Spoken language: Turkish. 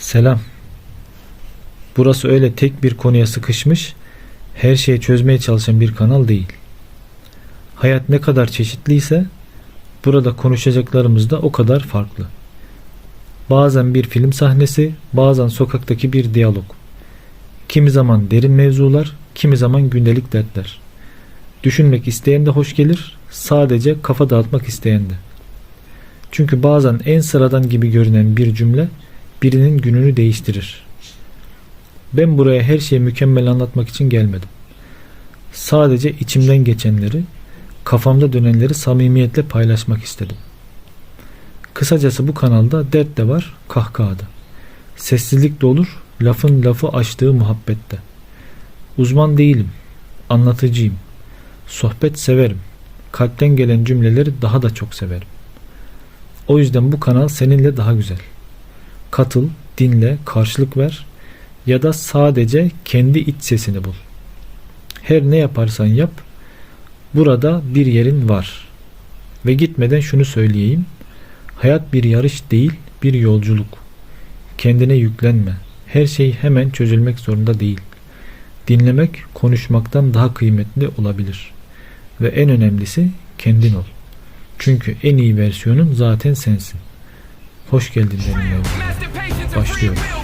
Selam. Burası öyle tek bir konuya sıkışmış, her şeyi çözmeye çalışan bir kanal değil. Hayat ne kadar çeşitliyse burada konuşacaklarımız da o kadar farklı. Bazen bir film sahnesi, bazen sokaktaki bir diyalog. Kimi zaman derin mevzular, kimi zaman gündelik dertler. Düşünmek isteyen de hoş gelir, sadece kafa dağıtmak isteyen de. Çünkü bazen en sıradan gibi görünen bir cümle birinin gününü değiştirir. Ben buraya her şeyi mükemmel anlatmak için gelmedim. Sadece içimden geçenleri, kafamda dönenleri samimiyetle paylaşmak istedim. Kısacası bu kanalda dert de var, kahkaha da. Sessizlik de olur, lafın lafı açtığı muhabbette. Uzman değilim, anlatıcıyım. Sohbet severim. Kalpten gelen cümleleri daha da çok severim. O yüzden bu kanal seninle daha güzel. Katıl, dinle, karşılık ver ya da sadece kendi iç sesini bul. Her ne yaparsan yap, burada bir yerin var. Ve gitmeden şunu söyleyeyim. Hayat bir yarış değil, bir yolculuk. Kendine yüklenme. Her şey hemen çözülmek zorunda değil. Dinlemek konuşmaktan daha kıymetli olabilir. Ve en önemlisi kendin ol. Çünkü en iyi versiyonun zaten sensin. Hoş geldin benim yavrum. Başlıyorum.